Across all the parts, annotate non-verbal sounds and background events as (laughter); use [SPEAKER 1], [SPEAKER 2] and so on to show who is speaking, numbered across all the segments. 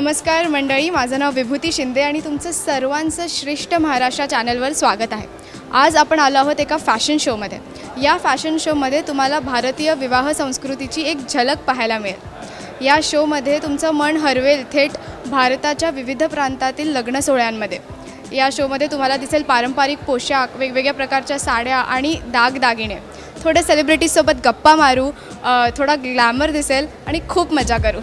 [SPEAKER 1] नमस्कार मंडळी माझं नाव विभूती शिंदे आणि तुमचं सर्वांचं श्रेष्ठ महाराष्ट्र चॅनलवर स्वागत आहे. आज आपण आलो आहोत एका फॅशन शोमध्ये. या फॅशन शोमध्ये तुम्हाला भारतीय विवाह संस्कृतीची एक झलक पाहायला मिळेल. या शोमध्ये तुमचं मन हरवेल थेट भारताच्या विविध प्रांतातील लग्न सोहळ्यांमध्ये. या शोमध्ये तुम्हाला दिसेल पारंपरिक पोशाख वेगवेगळ्या प्रकारच्या साड्या आणि दागदागिने थोडे सेलिब्रिटीजसोबत गप्पा मारू थोडा ग्लॅमर दिसेल आणि खूप मजा करू.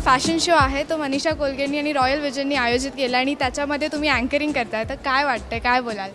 [SPEAKER 1] फॅशन शो आहे तो मनीषा कोलगेंनी आणि रॉयल विजननी आयोजित केला आणि त्याच्यामध्ये तुम्ही अँकरिंग करताय. तर काय वाटतंय? काय बोलाल?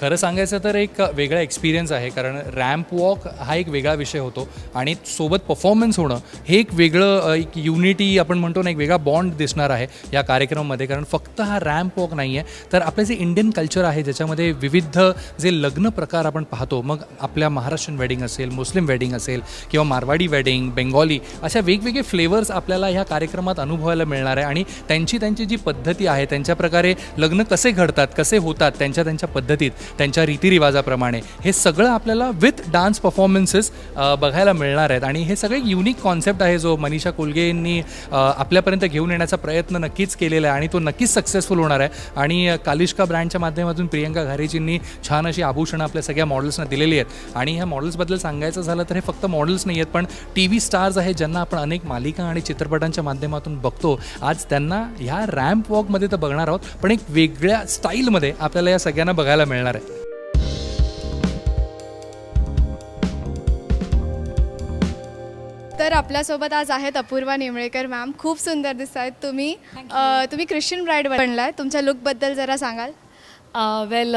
[SPEAKER 2] खरं सांगायचं तर एक वेगळा एक्सपिरियन्स आहे कारण रॅम्प वॉक हा एक वेगळा विषय होतो आणि सोबत परफॉर्मन्स होणं हे एक वेगळं एक युनिटी आपण म्हणतो ना एक वेगळा बॉन्ड दिसणार आहे या कार्यक्रमामध्ये. कारण फक्त हा रॅम्प वॉक नाही आहे तर आपलं जे इंडियन कल्चर आहे ज्याच्यामध्ये विविध जे लग्न प्रकार आपण पाहतो मग आपल्या महाराष्ट्रीयन वेडिंग असेल मुस्लिम वेडिंग असेल किंवा मारवाडी वेडिंग बेंगॉली अशा वेगवेगळे फ्लेवर्स आपल्याला ह्या कार्यक्रमात अनुभवायला मिळणार आहे. आणि त्यांची त्यांची जी पद्धती आहे त्यांच्या प्रकारे लग्न कसे घडतात कसे होतात त्यांच्या त्यांच्या पद्धतीत त्यांच्या रीतिरिवाजाप्रमाणे. हे सगळं आपल्याला विथ डान्स परफॉर्मन्सेस बघायला मिळणार आहेत. आणि हे सगळे युनिक कॉन्सेप्ट आहे जो मनीषा कोलगे यांनी आपल्यापर्यंत घेऊन येण्याचा प्रयत्न नक्कीच केलेला आहे आणि तो नक्कीच सक्सेसफुल होणार आहे. आणि कालिष्का ब्रँडच्या माध्यमातून प्रियंका घारेजींनी छान अशी आभूषणं आपल्या सगळ्या मॉडेल्सना दिलेली आहेत. आणि ह्या मॉडेल्सबद्दल सांगायचं झालं तर हे फक्त मॉडेल्स नाही आहेत पण टी व्ही स्टार्स आहेत ज्यांना आपण अनेक मालिका आणि चित्रपटांच्या माध्यमातून बघतो. आज त्यांना ह्या रॅम्प वॉकमध्ये तर बघणार आहोत पण एक वेगळ्या स्टाईलमध्ये आपल्याला या सगळ्यांना बघायला मिळणार आहे.
[SPEAKER 1] तर आपल्यासोबत आज आहेत अपूर्वा निमळेकर मॅम. खूप सुंदर दिसत आहेत तुम्ही अ, तुम्ही ख्रिश्चन ब्राईड बनलाय. तुमच्या लुकबद्दल जरा सांगाल.
[SPEAKER 3] वेल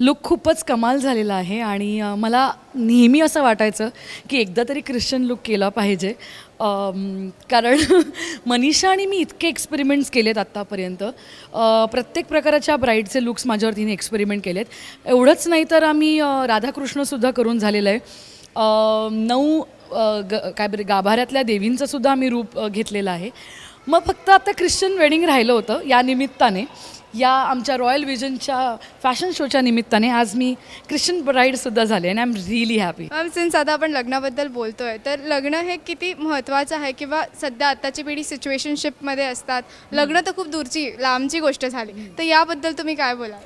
[SPEAKER 3] लुक खूपच कमाल झालेला आहे आणि अ, मला नेहमी असं वाटायचं की एकदा तरी ख्रिश्चन लुक केला पाहिजे. अम, कारण (laughs) मनीषा आणि मी इतके एक्सपेरिमेंट्स केलेत आत्तापर्यंत. अ, प्रत्येक प्रकाराच्या ब्राईडचे लुक्स माझ्यावर तिने एक्सपेरिमेंट केलेत. एवढंच नाही तर आम्ही अ, राधाकृष्णसुद्धा करून झालेलं आहे. अ, नऊ ग काय बरे गाभाऱ्यातल्या देवींचं सुद्धा आम्ही रूप घेतलेलं आहे. मग फक्त आता ख्रिश्चन वेडिंग राहिलं होतं या निमित्ताने या आमच्या रॉयल विजनच्या फॅशन शोच्या निमित्ताने आज मी ख्रिश्चन ब्राईडसुद्धा झाले आणि I am really happy
[SPEAKER 1] ma'am since आता आपण लग्नाबद्दल बोलतोय तर लग्न हे किती महत्त्वाचं आहे किंवा सध्या आत्ताची पिढी सिच्युएशनशिपमध्ये असतात? लग्न तर खूप दूरची लांबची गोष्ट झाली. तर याबद्दल तुम्ही काय बोलाल?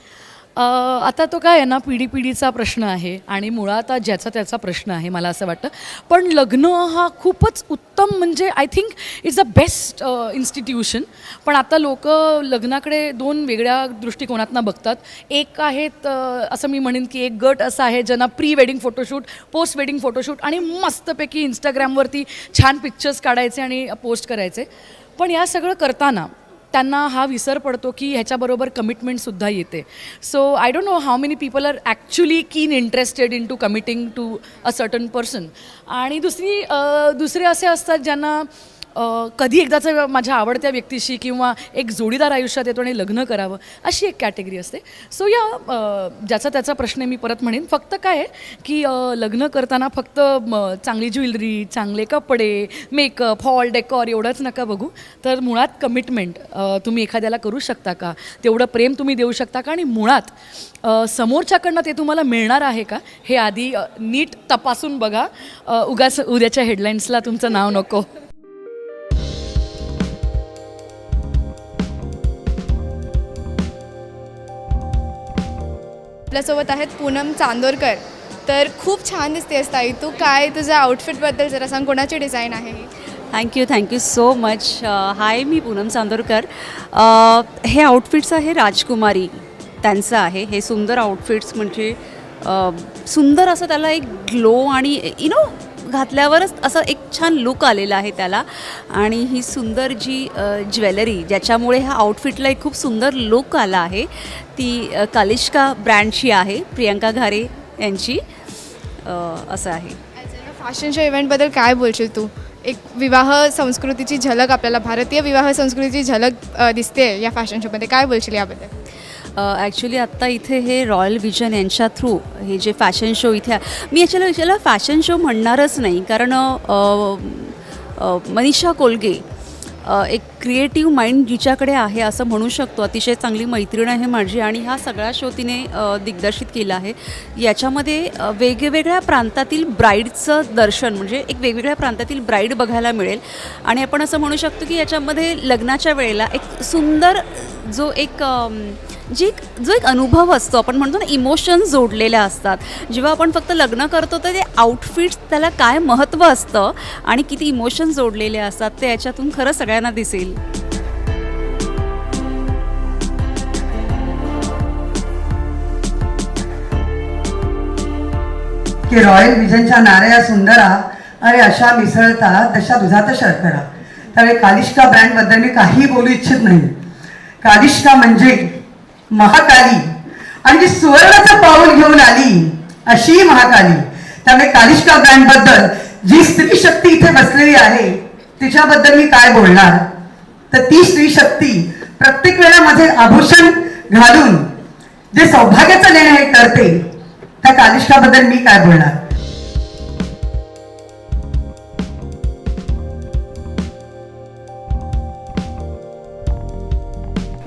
[SPEAKER 3] आता तो काय आहे ना पिढी पिढीचा प्रश्न आहे आणि मुळात ज्याचा त्याचा प्रश्न आहे मला असं वाटतं. पण लग्न हा खूपच उत्तम म्हणजे I think is the best institution. पण आता लोक लग्नाकडे दोन वेगळ्या दृष्टिकोनातनं बघतात. एक आहेत असं मी म्हणेन की एक गट असा आहे ज्यांना pre wedding photoshoot post wedding photoshoot आणि मस्तपैकी इंस्टाग्रामवरती छान पिक्चर्स काढायचे आणि पोस्ट करायचे. पण या सगळं करताना त्यांना हा विसर पडतो की ह्याच्याबरोबर कमिटमेंटसुद्धा येते. So I don't know how many people are actually keen interested in to committing to a certain person आणि दुसरी दुसरे असे असतात ज्यांना कधी एकदाचं माझ्या आवडत्या व्यक्तीशी किंवा एक जोडीदार आयुष्यात येतो आणि लग्न करावं अशी एक कॅटेगरी असते. सो या ज्याचा त्याचा प्रश्न मी परत म्हणेन. फक्त काय आहे की लग्न करताना फक्त म, चांगली ज्वेलरी चांगले कपडे मेकअप हॉल डेकॉर एवढंच नका बघू. तर मुळात कमिटमेंट तुम्ही एखाद्याला करू शकता का? तेवढं प्रेम तुम्ही देऊ शकता का? आणि मुळात समोरच्याकडनं ते तुम्हाला मिळणार आहे का? हे आधी नीट तपासून बघा. उगाच उद्याच्या हेडलाईन्सला तुमचं नाव नको.
[SPEAKER 1] आपल्यासोबत आहेत पूनम चांदोरकर. तर खूप छान दिसते ताई. तू काय तुझ्या आउटफिटबद्दल जरा सांग कोणाची डिझाईन आहे?
[SPEAKER 4] Thank you thank you so much hi me Poonam Chandorkar. Uh, हे आउटफिट्स आहे राजकुमारी. त्यांचं आहे. हे सुंदर आउटफिट्स म्हणजे uh, सुंदर असं त्याला एक ग्लो आणि यु नो घातल्यावरच असं एक छान लुक आलेला आहे त्याला. आणि ही सुंदर जी ज्वेलरी ज्याच्यामुळे ह्या आउटफिटला एक खूप सुंदर लुक आला आहे ती कालिश्का ब्रँडची आहे प्रियंका घारे यांची असं आहे.
[SPEAKER 1] फॅशनच्या इव्हेंटबद्दल काय बोलशील तू? एक विवाह संस्कृतीची झलक आपल्याला भारतीय विवाह संस्कृतीची झलक दिसते या फॅशन शोमध्ये काय बोलशील याबद्दल?
[SPEAKER 4] ॲक्च्युली आत्ता इथे हे रॉयल विजन यांच्या थ्रू हे जे फॅशन शो इथे आहे- मी याच्याला याच्याला फॅशन शो म्हणणारच नाही. कारण मनीषा कोलगे एक क्रिएटिव्ह माइंड जिच्याकडे आहे असं म्हणू शकतो. अतिशय चांगली मैत्रीण आहे माझी आणि हा सगळा शो तिने दिग्दर्शित केला आहे. याच्यामध्ये वेगवेगळ्या प्रांतातील ब्राईडचं दर्शन म्हणजे एक वेगवेगळ्या प्रांतातील ब्राईड बघायला मिळेल. आणि आपण असं म्हणू शकतो की याच्यामध्ये लग्नाच्या वेळेला एक सुंदर जो एक जी एक जो एक अनुभव असतो आपण म्हणतो ना इमोशन्स जोडलेल्या असतात. जेव्हा आपण फक्त लग्न करतो तर ते आउटफिट्स त्याला काय महत्त्व असतं आणि किती इमोशन्स जोडलेले असतात ते याच्यातून खरं सगळ्यांना दिसेल.
[SPEAKER 5] की रॉयल विजनच्या नाऱ्या सुंदरा अरे अशा मिसळता तशा दुधात शर्करा त्यामुळे कालिष्का ब्रँडबद्दल मी काही बोलू इच्छित नाही. कालिष्का म्हणजे महाकाली. आणि जी सुवर्णाचं पाऊल घेऊन आली अशी महाकाली. त्यामुळे कालिष्का ब्रँडबद्दल जी स्त्री शक्ती इथे बसलेली आहे तिच्याबद्दल मी काय बोलणार? तर ती स्त्री शक्ती प्रत्येक वेळा माझे आभूषण घालून जे सौभाग्याचं निर्णय हे करते त्या कालिष्काबद्दल मी काय बोलणार?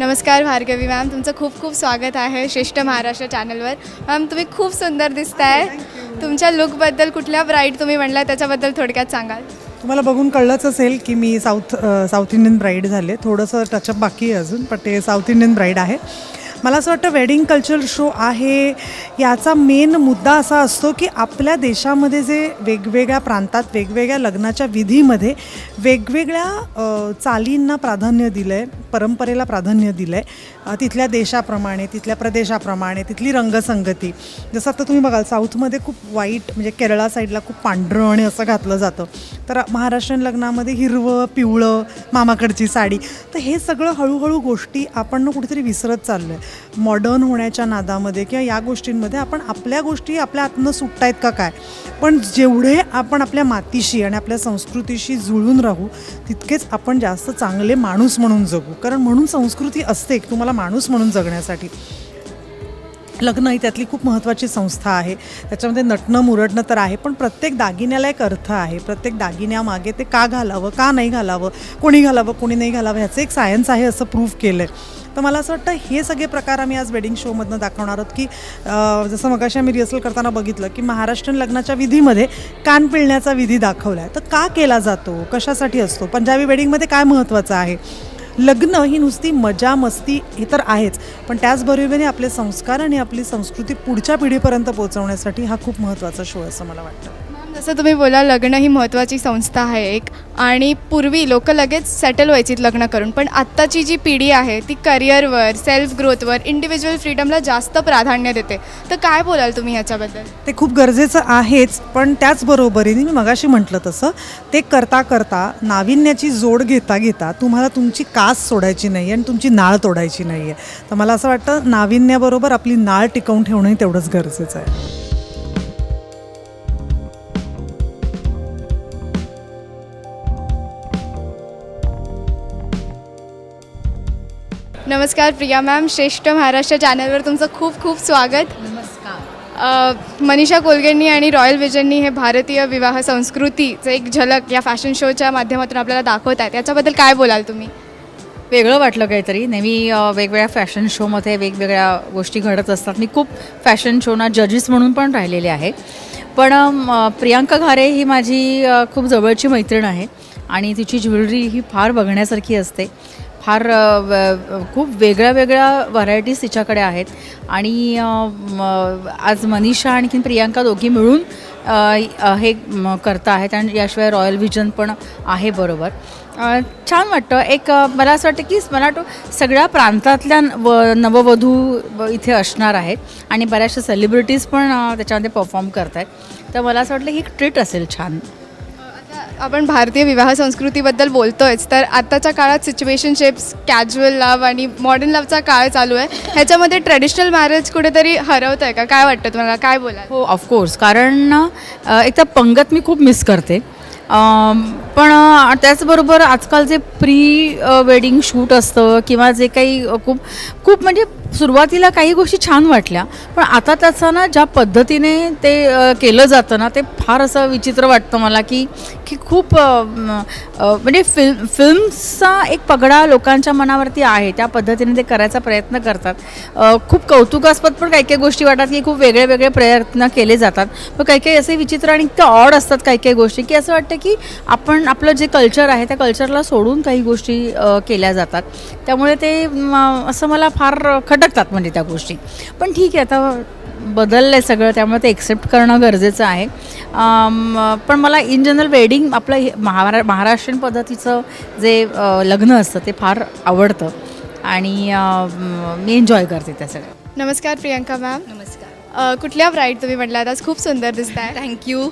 [SPEAKER 1] नमस्कार भार्गवी मॅम तुमचं खूप खूप स्वागत आहे श्रेष्ठ महाराष्ट्र चॅनलवर. मॅम तुम्ही खूप सुंदर दिसताय. तुमच्या लुकबद्दल कुठल्या ब्राईड तुम्ही म्हणला त्याच्याबद्दल थोडक्यात सांगाल.
[SPEAKER 6] तुम्हाला बघून कळलंच असेल की मी साऊथ साऊथ इंडियन ब्राईड झाले. थोडंसं टचअप बाकी आहे अजून पण ते साऊथ इंडियन ब्राईड आहे. मला असं वाटतं वेडिंग कल्चर शो आहे. याचा मेन मुद्दा असा असतो की आपल्या देशामध्ये जे वेगवेगळ्या प्रांतात वेगवेगळ्या लग्नाच्या विधीमध्ये वेगवेगळ्या चालींना प्राधान्य दिलं आहे परंपरेला प्राधान्य दिलं आहे तिथल्या देशाप्रमाणे तिथल्या प्रदेशाप्रमाणे तिथली रंगसंगती. जसं आता तुम्ही बघाल साऊथमध्ये खूप वाईट म्हणजे केरळा साईडला खूप पांढरं आणि असं घातलं जातं. तर महाराष्ट्रीयन लग्नामध्ये हिरवं पिवळं मामाकडची साडी. तर हे सगळं हळूहळू गोष्टी आपण कुठेतरी विसरत चाललो आहे मॉडर्न होण्याच्या नादामध्ये किंवा या गोष्टींमध्ये आपण आपल्या गोष्टी आपल्या आतनं सुटतायत का काय? पण जेवढे आपण आपल्या मातीशी आणि आपल्या संस्कृतीशी जुळून राहू तितकेच आपण जास्त चांगले माणूस म्हणून जगू. कारण म्हणून संस्कृती असते तुम्हाला माणूस म्हणून जगण्यासाठी. लग्न ही त्यातली खूप महत्त्वाची संस्था आहे. त्याच्यामध्ये नटणं मुरडणं तर आहे पण प्रत्येक दागिन्याला एक अर्थ आहे. प्रत्येक दागिन्यामागे ते का घालावं का नाही घालावं कोणी घालावं कोणी नाही घालावं ह्याचं एक सायन्स आहे असं प्रूव्ह केलं आहे तर मला असं वाटतं हे सगळे प्रकार आम्ही आज वेडिंग शोमधनं दाखवणार आहोत की जसं मगाशी आम्ही रिहर्सल करताना बघितलं की महाराष्ट्रीयन लग्नाच्या विधीमध्ये कान पिळण्याचा विधी दाखवला आहे तर का केला जातो? कशासाठी असतो? पंजाबी वेडिंगमध्ये काय महत्त्वाचं आहे? लग्न ही नुसती मजा मस्ती हे तर आहेच. पण त्याचबरोबरीने आपले संस्कार आणि आपली संस्कृती पुढच्या पिढीपर्यंत पोहोचवण्यासाठी हा खूप महत्त्वाचा शो आहे असं मला वाटतं.
[SPEAKER 1] जसं तुम्ही बोला लग्न ही महत्त्वाची संस्था आहे एक. आणि पूर्वी लोक लगेच सेटल व्हायचीत लग्न करून. पण आत्ताची जी पिढी आहे ती करिअरवर सेल्फ ग्रोथवर इंडिव्हिज्युअल फ्रीडमला जास्त प्राधान्य देते. तर काय बोलाल तुम्ही ह्याच्याबद्दल?
[SPEAKER 6] ते खूप गरजेचं आहेच पण त्याचबरोबरीने मी मगाशी म्हटलं तसं ते करता करता नाविन्याची जोड घेता घेता तुम्हाला तुमची कास सोडायची नाही आणि तुमची नाळ तोडायची नाही आहे तर मला असं वाटतं नाविन्याबरोबर आपली नाळ टिकवून ठेवणंही तेवढंच गरजेचं आहे.
[SPEAKER 1] नमस्कार प्रिया मॅम श्रेष्ठ महाराष्ट्र चॅनलवर तुमचं खूप खूप स्वागत. नमस्कार. मनीषा कोलगेंनी आणि रॉयल विजननी हे भारतीय विवाह संस्कृतीचं एक झलक या फॅशन शोच्या माध्यमातून आपल्याला दाखवत आहेत. याच्याबद्दल काय बोलाल तुम्ही?
[SPEAKER 7] वेगळं वाटलं काहीतरी. नेहमी वेगवेगळ्या फॅशन शोमध्ये वेगवेगळ्या गोष्टी घडत असतात. मी खूप फॅशन शोना जजेस म्हणून पण राहिलेले आहे पण प्रियांका घारे ही माझी खूप जवळची मैत्रीण आहे. आणि तिची ज्वेलरी ही फार बघण्यासारखी असते. फार खूप वेगळ्या वेगळ्या व्हरायटीज तिच्याकडे आहेत. आणि आज मनीषा आणखीन प्रियांका दोघी मिळून हे करत करता आहेत आणि याशिवाय रॉयल व्हिजन पण आहे बरोबर. छान वाटतं. एक मला असं वाटतं की मला वाटतं सगळ्या प्रांतातल्या न- व नववधू इथे असणार आहेत आणि बऱ्याचशा सेलिब्रिटीज पण त्याच्यामध्ये परफॉर्म करत आहेत तर मला असं वाटलं ही एक ट्रीट असेल छान.
[SPEAKER 1] आपण भारतीय विवाह संस्कृतीबद्दल बोलतोयच तर आत्ताच्या काळात सिच्युएशनशिप्स कॅज्युअल लव आणि मॉडर्न लवचा काळ चालू आहे. ह्याच्यामध्ये ट्रेडिशनल मॅरेज कुठेतरी हरवत आहे का? काय वाटतं तुम्हाला? काय बोला
[SPEAKER 7] हो ऑफकोर्स कारण एक तर पंगत मी खूप मिस करते. पण त्याचबरोबर आजकाल जे प्री वेडिंग शूट असतं किंवा जे काही खूप खूप म्हणजे सुरुवातीला काही गोष्टी छान वाटल्या पण आता त्याचा ना ज्या पद्धतीने ते केलं जातं ना ते फार असं विचित्र वाटतं मला की की खूप म्हणजे फिल्म फिल्मचा एक पगडा लोकांच्या मनावरती आहे त्या पद्धतीने ते करायचा प्रयत्न करतात. खूप कौतुकास्पद पण काही काही गोष्टी वाटतात की खूप वेगळे वेगळे प्रयत्न केले जातात. पण काही काही असे विचित्र आणि इतकं ऑड असतात काही काही गोष्टी की असं वाटतं की आपण आपलं जे कल्चर आहे त्या कल्चरला सोडून काही गोष्टी केल्या जातात. त्यामुळे ते असं मला फार खटकतात म्हणजे त्या गोष्टी. पण ठीक आहे आता बदललं आहे सगळं त्यामुळे ते एक्सेप्ट करणं गरजेचं आहे. पण मला इन जनरल वेडिंग आपलं हे महारा महाराष्ट्रीयन पद्धतीचं जे लग्न असतं ते फार आवडतं. आणि म, मी एन्जॉय करते त्या सगळं
[SPEAKER 1] नमस्कार प्रियंका मॅम
[SPEAKER 8] नमस्कार.
[SPEAKER 1] कुठल्या ब्राईड तुम्ही म्हटलात आज खूप सुंदर दिसत आहे
[SPEAKER 8] थँक्यू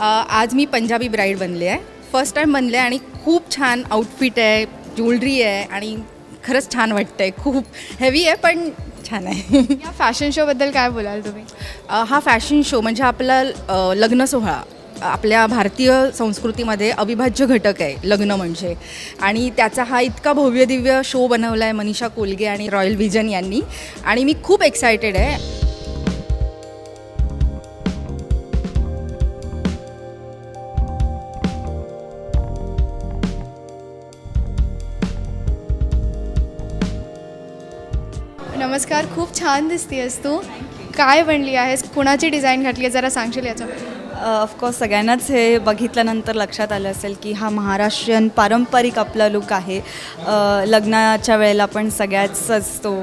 [SPEAKER 8] आज मी पंजाबी ब्राईड बनले आहे. फर्स्ट टाईम बनले आणि खूप छान आउटफिट आहे ज्वेलरी आहे आणि खरंच छान वाटतं आहे खूप हेवी आहे पण छान आहे. (laughs)
[SPEAKER 1] या फॅशन शोबद्दल काय बोलाल तुम्ही?
[SPEAKER 8] हा फॅशन शो म्हणजे आपला लग्न सोहळा. आपल्या भारतीय संस्कृतीमध्ये अविभाज्य घटक आहे लग्न म्हणजे. आणि त्याचा हा इतका भव्य दिव्य शो बनवला आहे मनीषा कोलगे आणि रॉयल व्हिजन यांनी. आणि मी खूप एक्सायटेड आहे.
[SPEAKER 1] नमस्कार खूप छान दिसतीयस तू. काय बनली आहेस? कुणाची डिझाईन घातली आहे? जरा सांगशील याच्याबद्दल
[SPEAKER 9] ऑफकोर्स सगळ्यांनाच हे बघितल्यानंतर लक्षात आलं असेल की हा महाराष्ट्रीयन पारंपरिक आपला लुक आहे. लग्नाच्या वेळेला आपण सगळ्याच तो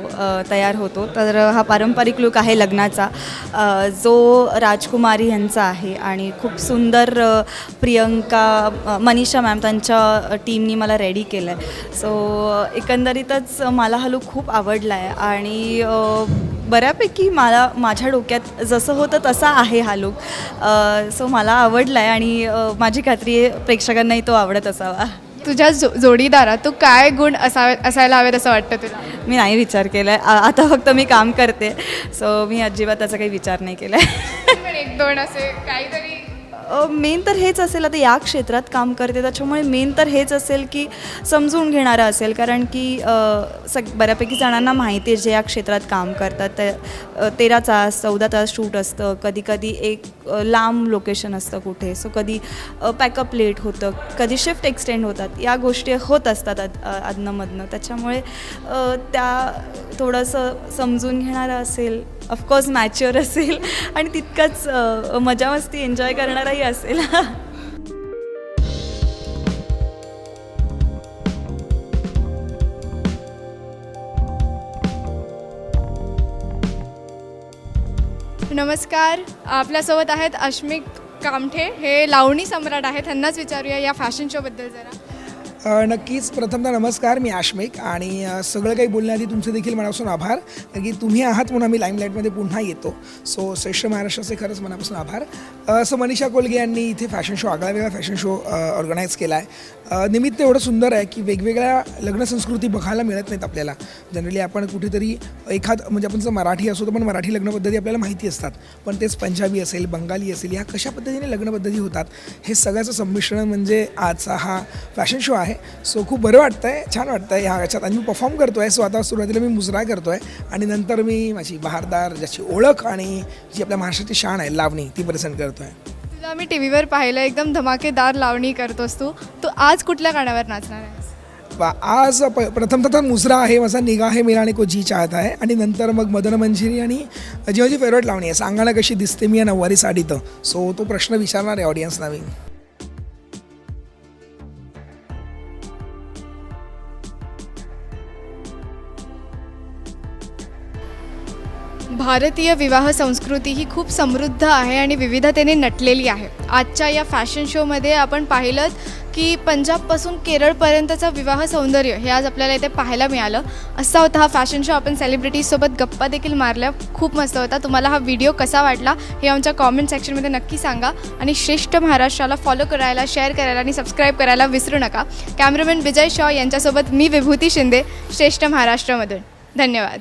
[SPEAKER 9] तयार होतो. तर हा पारंपरिक लुक आहे लग्नाचा. जो राजकुमारी यांचा आहे आणि खूप सुंदर प्रियंका मनीषा मॅम त्यांच्या टीमनी मला रेडी केलं आहे सो एकंदरीतच मला हा लुक खूप आवडला आहे आणि बऱ्यापैकी मला माझ्या डोक्यात जसं होतं तसा आहे हा लुक सो मला आवडला आहे आणि माझी खात्री आहे प्रेक्षकांनाही तो आवडत असावा.
[SPEAKER 1] तुझ्या जो जोडीदारात तू काय गुण असावे असायला हवेत असं वाटतं तुला?
[SPEAKER 9] मी नाही विचार केला आहे आता फक्त मी काम करते. सो मी अजिबात त्याचा काही विचार नाही केला आहे
[SPEAKER 1] एक दोन असे काहीतरी
[SPEAKER 9] मेन तर हेच असेल आता या क्षेत्रात काम करते त्याच्यामुळे मेन तर हेच असेल की समजून घेणारं असेल. कारण की सग बऱ्यापैकी जणांना माहिती आहे जे या क्षेत्रात काम करतात. ते तेरा तास चौदा तास शूट असतं. कधी कधी एक लांब लोकेशन असतं कुठे. सो कधी पॅकअप लेट होतं. कधी शिफ्ट एक्सटेंड होतात. या गोष्टी होत असतात आद आदनंमधनं त्याच्यामुळे त्या थोडंसं समजून घेणारं असेल. ऑफकोर्स मॅच्युअर असेल. आणि तितकंच मजा मस्ती एन्जॉय करणाराही असेल.
[SPEAKER 1] नमस्कार. आपल्यासोबत आहेत अश्मिक कामठे. हे लावणी सम्राट आहेत. त्यांनाच विचारूया या फॅशन शोबद्दल जरा.
[SPEAKER 10] नक्कीच. प्रथमतः नमस्कार मी आश्मिक आणि सगळं काही बोलण्याआधी तुमचे देखील मनापासून आभार. कारण की तुम्ही आहात म्हणून आम्ही लाईमलाईटमध्ये पुन्हा येतो. सो श्रेष्ठ महाराष्ट्राचे खरंच मनापासून आभार. असं सो मनीषा कोलगे यांनी इथे फॅशन शो आगळा वेगळा फॅशन शो ऑर्गनाईज केला आहे निमित्त एवढं सुंदर आहे की वेगवेगळ्या लग्न संस्कृती बघायला मिळत नाहीत आपल्याला. जनरली आपण कुठेतरी एखाद म्हणजे आपण जर मराठी असो तर पण मराठी लग्नपद्धती आपल्याला माहिती असतात. पण तेच पंजाबी असेल बंगाली असेल ह्या कशा पद्धतीने लग्नपद्धती होतात हे सगळ्याचं संमिश्रण म्हणजे आजचा हा फॅशन शो आहे. सो खूप बरं वाटतं आहे छान वाटतं आहे ह्या ह्याच्यात आणि मी परफॉर्म करतो आहे सो आता सुरुवातीला मी मुजरा करतो आहे आणि नंतर मी माझी बहारदार ज्याची ओळख आणि जी आपल्या महाराष्ट्राची शान आहे लावणी ती प्रेझेंट करतो आहे
[SPEAKER 1] तुला मी टी व्हीवर पाहिलं एकदम धमाकेदार लावणी करतोस तू. तू आज कुठल्या गाण्यावर नाचणार आहेस?
[SPEAKER 10] वा आज प प्रथमतः तर मुजरा आहे माझा निगा आहे मेरा आणि को जी चाहत आहे. आणि नंतर मग मदन मंजिरी आणि जी माझी फेवरेट लावणी आहे सांगायला कशी दिसते मी या नऊवारी साडीत. सो तो प्रश्न विचारणार आहे ऑडियन्सला मी
[SPEAKER 1] भारतीय विवाह संस्कृती ही खूप समृद्ध आहे आणि विविधतेने नटलेली आहे. आजच्या या फॅशन शोमध्ये आपण पाहिलं की पंजाबपासून केरळपर्यंतचं विवाह सौंदर्य हे आज आपल्याला इथे पाहायला मिळालं. असा होता हा फॅशन शो. आपण सेलिब्रिटीजसोबत गप्पा देखील मारल्या. खूप मस्त होता. तुम्हाला हा व्हिडिओ कसा वाटला हे आमच्या कॉमेंट सेक्शनमध्ये नक्की सांगा. आणि श्रेष्ठ महाराष्ट्राला फॉलो करायला शेअर करायला आणि सबस्क्राईब करायला विसरू नका. कॅमेरामॅन विजय शॉ यांच्यासोबत मी विभूती शिंदे श्रेष्ठ महाराष्ट्रामधून. धन्यवाद.